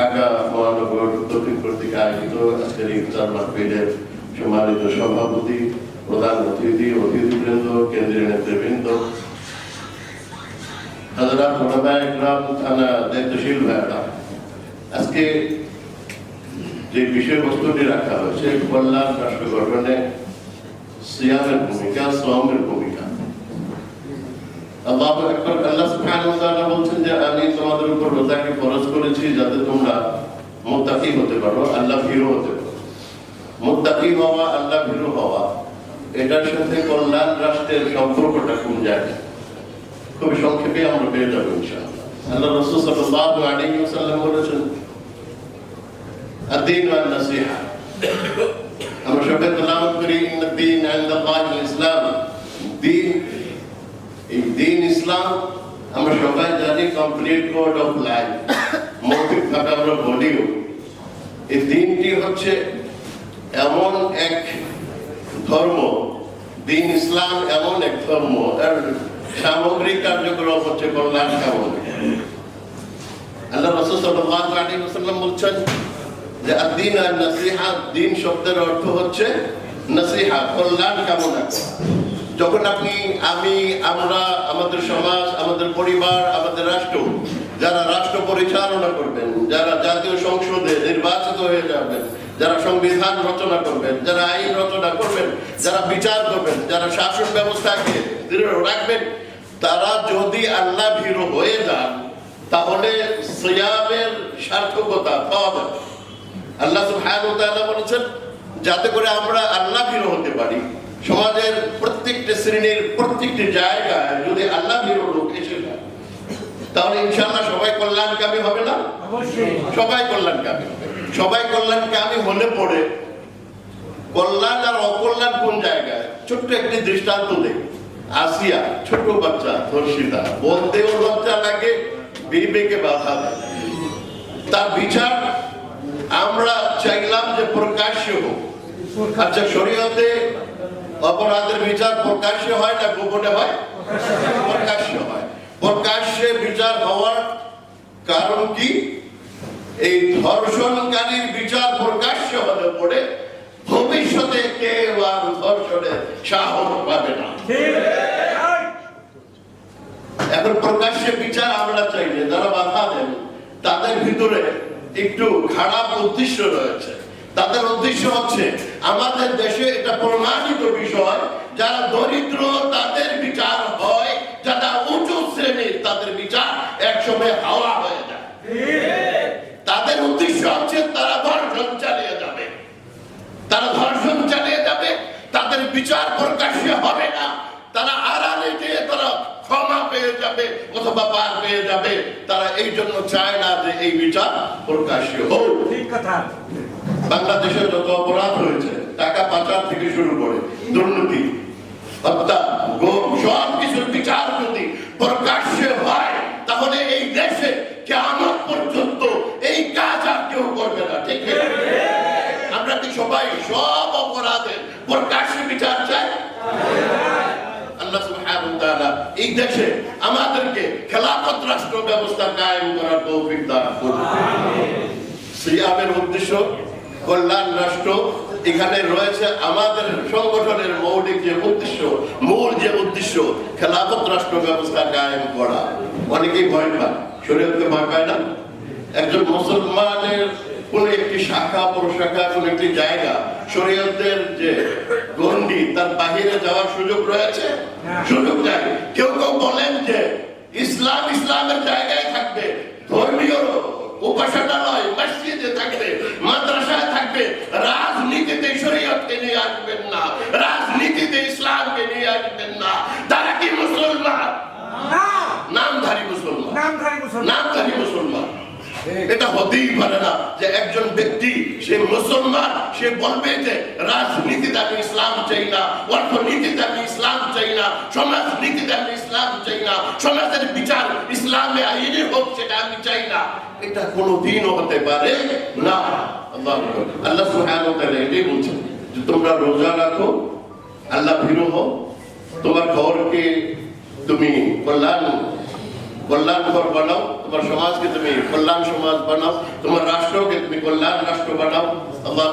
ঢাকা মহানগর দক্ষিণ কর্তৃক আয়োজিত আজকের ইফতার মাহফিলের সম্মানিত সভাপতি, প্রধান অতিথি, অতিথিবৃন্দ, কেন্দ্রীয় নেতৃবৃন্দ থানা দায়িত্বশীল ভাইরা আজকে যে বিষয়বস্তুটি রাখা হয়েছে, কল্যাণ রাষ্ট্র গঠনে সিয়ামের ভূমিকা, শ্রমের ভূমিকা আল্লাহ আকবার আল্লাহ সুবহানাহু ওয়া তাআলা বলছেন যে আমি তোমাদের উপর রোজাকে ফরজ করেছি যাতে তোমরা মুত্তাকি হতে পারো আল্লাহ ভীরু হতে পারো মুত্তাকি হওয়া আল্লাহ ভীরু হওয়া এটার সাথে কল্যাণ রাষ্ট্রের সম্পর্কটা কোন জায়গায় খুবই সংক্ষেপে আমরা পেয়ে যাবো ইনশাআল্লাহ আল্লাহ রাসূল সাল্লাল্লাহু আলাইহি ওয়াসাল্লাম বলেছেন الدين والنصيحة আমরা সবাই তেলাওয়াত করি ইন্না দ্বীন ইনদাল্লাহিল ইসলাম দ্বীন এই দিন ইসলাম, আমরা সবাই জানি কমপ্লিট কোড অফ লাইফ মৌখিক ভাবে আমরা বলিও। এই দিনটি হচ্ছে এমন এক ধর্ম, দিন ইসলাম এমন এক ধর্ম, এর সামগ্রিক কার্যক্রম হচ্ছে কল্যাণ কামনা আল্লাহ রসুল সাল্লাল্লাহু আলাইহি ওয়াসাল্লাম বলছেন যে আদিন আর নসিহা, দিন শব্দের অর্থ হচ্ছে নসিহা, কল্যাণ কামনা করা। যখন আপনি, আমি, আমরা, আমাদের সমাজ, আমাদের পরিবার, আমাদের রাষ্ট্র, যারা রাষ্ট্র পরিচালনা করবেন, যারা জাতীয় সংসদে নির্বাচিত হয়ে যাবেন, যারা সংবিধান রচনা করবেন, যারা আইন রচনা করবেন, যারা বিচার করবেন, যারা শাসন ব্যবস্থাকে দৃঢ় রাখবেন, তারা যদি আল্লাহ ভীরু হয়ে যান, তাহলে সিয়ামের সার্থকতা পাওয়া যাবে। আল্লাহ সুবহানাহু ওয়া বলেছেন, যাতে করে আমরা আল্লাহ ভীরু হতে পারি। সমাজের প্রত্যেকটি শ্রেণির প্রত্যেকটি জায়গায় যদি আল্লাহ ভীরু লোক এসে যায় তাহলে ইনশাআল্লাহ সবাই কল্যাণকামী হবে না? সবাই কল্যাণকামী হবে। সবাই কল্যাণকামী হলে পড়ে কল্যাণ আর অকল্যাণ কোন জায়গায়? ছোট্ট একটি দৃষ্টান্ত দেই। আসিয়া ছোট বাচ্চা ধর্ষিতা বলতেও লজ্জা লাগে বিবেকে বাধা দেয়। তার বিচার আমরা চাইলাম যে প্রকাশ্য হোক। আচ্ছা শরীয়তে অপরাধের বিচার প্রকাশ্য হয় না গোপনে হয়? প্রকাশ্য হয়। প্রকাশ্যে বিচার হওয়ার কারণ কি? এই ধর্ষণকারীর বিচার প্রকাশ্য হলে পড়ে ভবিষ্যতে কেউ আর ধর্ষণের সাহস পাবে না। এখন প্রকাশ্যে বিচার আমরা চাই যে, যারা বাধা দেন, তাদের ভিতরে একটু খারাপ উদ্দেশ্য রয়েছে। তাদের উদ্দেশ্য হচ্ছে, আমাদের দেশে এটা প্রমাণিত বিষয় যারা দরিদ্র তাদের বিচার হয় যারা উঁচু শ্রেণির তাদের বিচার একসময় হাওয়া হয়ে যায়। তাদের উদ্দেশ্য হচ্ছে তারা ধর্ষণ চালিয়ে যাবে। তারা ধর্ষণ চালিয়ে যাবে তাদের বিচার প্রকাশ্যে হবে না। তারা আড়ালে যেয়ে তারা ক্ষমা পেয়ে যাবে অথবা পার পেয়ে যাবে। তারা এই জন্য চায় না যে এই বিচার প্রকাশ্য হোক। ঠিক কথা। বাংলাদেশে যত অপরাধ হয়েছে পাচার থেকে শুরু করে দুর্নীতি হত্যা গম সব কিছুর বিচার যদি প্রকাশ্যে হয় তাহলে এই দেশে কেমন পর্যন্ত এই কাজ আর কেউ করবে না ঠিক আমরা কি সবাই সব অপরাধের প্রকাশ্যে বিচার চাই? আল্লাহ সুবহানাহু ওয়া তাআলা এই দেশে আমাদেরকে খেলাফত রাষ্ট্র ব্যবস্থা কায়েম করার তৌফিক দান করুন। সিয়ামের উদ্দেশ্য কল্যাণ রাষ্ট্র এখানে রয়েছে আমাদের সংগঠনের মৌলিক যে উদ্দেশ্য মূল যে উদ্দেশ্য খেলাফত রাষ্ট্র ব্যবস্থা কায়েম করা। অনেকেই ভয় পায়। শরীয়তকে ভয় পায় না? একজন মুসলমানের কোন একটি শাখা প্রশাখা কোন একটি জায়গা শরীয়তের যে গন্ডি তার বাহিরে যাওয়ার সুযোগ রয়েছে? সুযোগ নাই। কেউ কেউ বলেন যে ইসলাম ইসলামের জায়গায় থাকবে। ধর্মীয় উপাসনালয় মসজিদে থাকবে মাদ্রাসায় থাকবে রাজনীতিতে শরীয়তকে নিয়ে আসবেন না রাজনীতিতে ইসলামকে নিয়ে আসবেন না তারা কি মুসলমান না নামধারী মুসলমান নামধারী মুসলমান। এটা হতেই পারে না যে একজন ব্যক্তি সে মুসলমান সে বলবে যে রাজনীতিতে আমি ইসলাম চাই না অর্থনীতিতে আমি ইসলাম চাই না আমি ইসলাম চাই না সমাজের বিচার ইসলামে আইনে হোক সেটা আমি চাই না। এটা কোনোদিনও হতে পারে না। আল্লাহ আল্লাহ সুবহানাহু ওয়া তাআলা এটাই বলছেন যে তোমরা রোজা রাখো আল্লাহ ভীরু হও। তোমার ঘরকে তুমি কল্যাণ কল্যাণকর বানাও, তোমার সমাজকে তুমি কল্যাণ সমাজ বানাও, তোমার রাষ্ট্রকে তুমি কল্যাণ রাষ্ট্র বানাও। আল্লাহ